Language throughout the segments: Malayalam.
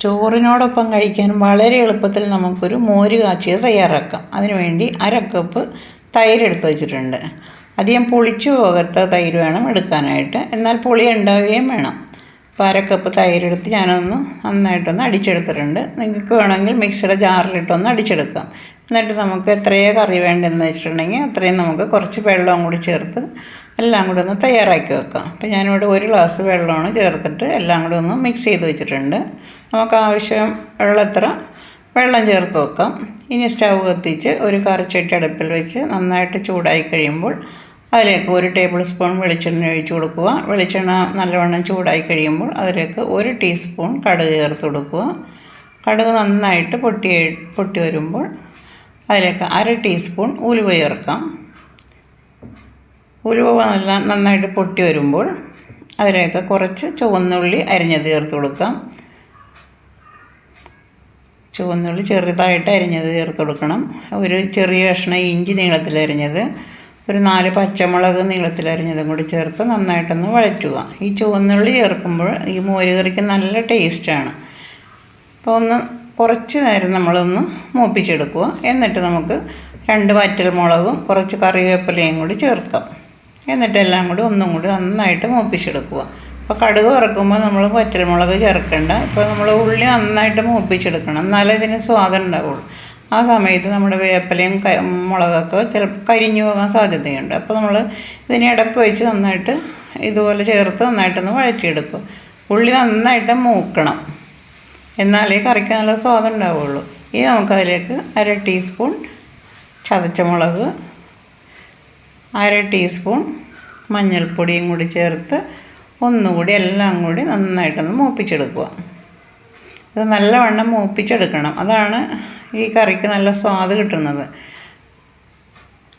ചോറിനോടൊപ്പം കഴിക്കാൻ വളരെ എളുപ്പത്തിൽ നമുക്കൊരു മോര് കാച്ചിയത് തയ്യാറാക്കാം. അതിനുവേണ്ടി അര കപ്പ് തൈര് എടുത്ത് വെച്ചിട്ടുണ്ട്. അധികം പുളിച്ചു പോകാത്ത തൈര് വേണം എടുക്കാനായിട്ട്. എന്നാൽ പുളി ഉണ്ടാവുകയും വേണം. അപ്പോൾ അര കപ്പ് തൈരെടുത്ത് ഞാനൊന്ന് നന്നായിട്ടൊന്ന് അടിച്ചെടുത്തിട്ടുണ്ട്. നിങ്ങൾക്ക് വേണമെങ്കിൽ മിക്സിയുടെ ജാറിലിട്ടൊന്ന് അടിച്ചെടുക്കാം. എന്നിട്ട് നമുക്ക് എത്രയോ കറി വേണ്ടതെന്ന് വെച്ചിട്ടുണ്ടെങ്കിൽ അത്രയും നമുക്ക് കുറച്ച് വെള്ളവും കൂടി ചേർത്ത് എല്ലാം കൂടി ഒന്ന് തയ്യാറാക്കി വെക്കാം. അപ്പോൾ ഞാനിവിടെ ഒരു ഗ്ലാസ് വെള്ളമാണ് ചേർത്തിട്ട് എല്ലാം കൂടി ഒന്ന് മിക്സ് ചെയ്ത് വെച്ചിട്ടുണ്ട്. നമുക്ക് ആവശ്യം ഉള്ളത്ര വെള്ളം ചേർത്ത് വെക്കാം. ഇനി സ്റ്റൗ കത്തിച്ച് ഒരു കറിച്ചട്ടി അടുപ്പിൽ വെച്ച് നന്നായിട്ട് ചൂടായി കഴിയുമ്പോൾ അതിലേക്ക് ഒരു ടേബിൾ സ്പൂൺ വെളിച്ചെണ്ണ ഒഴിച്ച് കൊടുക്കുക. വെളിച്ചെണ്ണ നല്ലവണ്ണം ചൂടായി കഴിയുമ്പോൾ അതിലേക്ക് ഒരു ടീസ്പൂൺ കടുക് ചേർത്ത് കൊടുക്കുക. കടുക് നന്നായിട്ട് പൊട്ടി പൊട്ടി വരുമ്പോൾ അതിലേക്ക് അര ടീസ്പൂൺ ഉലുവ ചേർക്കാം. ഉലുവ നല്ല നന്നായിട്ട് പൊട്ടി വരുമ്പോൾ അതിലേക്ക് കുറച്ച് ചുവന്നുള്ളി അരിഞ്ഞത് ചേർത്ത് കൊടുക്കാം. ചുവന്നുള്ളി ചെറുതായിട്ട് അരിഞ്ഞത് ചേർത്ത് കൊടുക്കണം. ഒരു ചെറിയ കഷ്ണം ഇഞ്ചി നീളത്തിൽ അരിഞ്ഞത് ഒരു നാല് പച്ചമുളക് നീളത്തിൽ അരിഞ്ഞതും കൂടി ചേർത്ത് നന്നായിട്ടൊന്ന് വഴറ്റുക. ഈ ചുവന്നുള്ളി ചേർക്കുമ്പോൾ ഈ മോരുകറിക്ക് നല്ല ടേസ്റ്റാണ്. അപ്പോൾ ഒന്ന് കുറച്ച് നേരം നമ്മളൊന്ന് മൂപ്പിച്ചെടുക്കുക. എന്നിട്ട് നമുക്ക് രണ്ട് വറ്റൽ മുളകും കുറച്ച് കറിവേപ്പിലയും കൂടി ചേർക്കാം. എന്നിട്ട് എല്ലാം കൂടി ഒന്നും കൂടി നന്നായിട്ട് മൂപ്പിച്ചെടുക്കുക. അപ്പോൾ കടുക് വറക്കുമ്പോൾ നമ്മൾ വറ്റൽമുളക് ചേർക്കണ്ട. ഇപ്പോൾ നമ്മൾ ഉള്ളി നന്നായിട്ട് മൂപ്പിച്ചെടുക്കണം. എന്നാലേ ഇതിന് സ്വാദം ഉണ്ടാവുള്ളൂ. ആ സമയത്ത് നമ്മുടെ വേപ്പിലയും മുളകൊക്കെ ചിലപ്പോൾ കരിഞ്ഞു പോകാൻ സാധ്യതയുണ്ട്. അപ്പോൾ നമ്മൾ ഇതിനെ ഇടയ്ക്ക് വെച്ച് നന്നായിട്ട് ഇതുപോലെ ചേർത്ത് നന്നായിട്ടൊന്ന് വഴറ്റിയെടുക്കും ഉള്ളി നന്നായിട്ട് മൂക്കണം. എന്നാലേ കറിക്ക് നല്ല സ്വാദം ഇനി നമുക്കതിലേക്ക് അര ടീസ്പൂൺ ചതച്ച മുളക് അര ടീസ്പൂൺ മഞ്ഞൾപ്പൊടിയും കൂടി ചേർത്ത് ഒന്നുകൂടി എല്ലാം കൂടി നന്നായിട്ടൊന്ന് മൂപ്പിച്ചെടുക്കുക. ഇത് നല്ലവണ്ണം മൂപ്പിച്ചെടുക്കണം. അതാണ് ഈ കറിക്ക് നല്ല സ്വാദ് കിട്ടുന്നത്.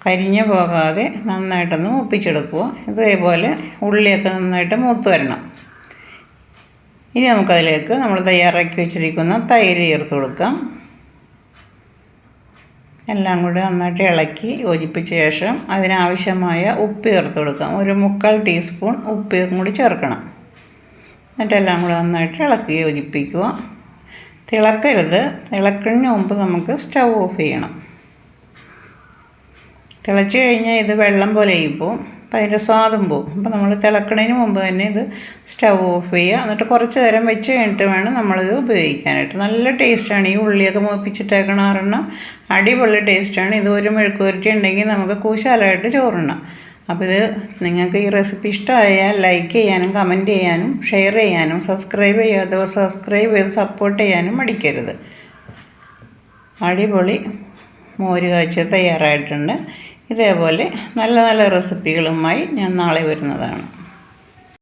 കരിഞ്ഞു പോകാതെ നന്നായിട്ടൊന്ന് മൂപ്പിച്ചെടുക്കുക. ഇതേപോലെ ഉള്ളിയൊക്കെ നന്നായിട്ട് മൂത്ത് വരണം. ഇനി നമുക്കതിലേക്ക് നമ്മൾ തയ്യാറാക്കി വെച്ചിരിക്കുന്ന തൈര് ചേർത്ത് കൊടുക്കാം. എല്ലാം കൂടി നന്നായിട്ട് ഇളക്കി യോജിപ്പിച്ച ശേഷം അതിനാവശ്യമായ ഉപ്പ് ചേർത്ത് കൊടുക്കാം. ഒരു മുക്കാൽ ടീസ്പൂൺ ഉപ്പ് കൂടി ചേർക്കണം. എന്നിട്ടെല്ലാം കൂടി നന്നായിട്ട് ഇളക്കി യോജിപ്പിക്കുക. തിളക്കരുത്. തിളക്കുന്നതിന് മുമ്പ് നമുക്ക് സ്റ്റൗ ഓഫ് ചെയ്യണം. തിളച്ച് കഴിഞ്ഞാൽ ഇത് വെള്ളം പോലെ ആയിപ്പോവും. അപ്പം അതിന്റെ സ്വാദും പോവും. അപ്പം നമ്മൾ തിളക്കണതിന് മുമ്പ് തന്നെ ഇത് സ്റ്റൗ ഓഫ് ചെയ്യുക. എന്നിട്ട് കുറച്ച് നേരം വെച്ച് കഴിഞ്ഞിട്ട് വേണം നമ്മളിത് ഉപയോഗിക്കാനായിട്ട്. നല്ല ടേസ്റ്റാണ്. ഈ ഉള്ളിയൊക്കെ മുപ്പിച്ചിട്ടേക്കണ കാരണം അടിപൊളി ടേസ്റ്റാണ്. ഇത് ഒരു മെഴുക്കുവരട്ടി ഉണ്ടെങ്കിൽ നമുക്ക് കൂശാലായിട്ട് ചോറുണ്ണാം അപ്പോൾ ഇത് നിങ്ങൾക്ക് ഈ റെസിപ്പി ഇഷ്ടമായാൽ ലൈക്ക് ചെയ്യാനും കമന്റ് ചെയ്യാനും ഷെയർ ചെയ്യാനും സബ്സ്ക്രൈബ് ചെയ്യാതെ സബ്സ്ക്രൈബ് ചെയ്ത് സപ്പോർട്ട് ചെയ്യാനും മടിക്കരുത്. അടിപൊളി മോര് കാഴ്ച തയ്യാറായിട്ടുണ്ട്. ഇതേപോലെ നല്ല നല്ല റെസിപ്പികളുമായി ഞാൻ നാളെ വരുന്നതാണ്.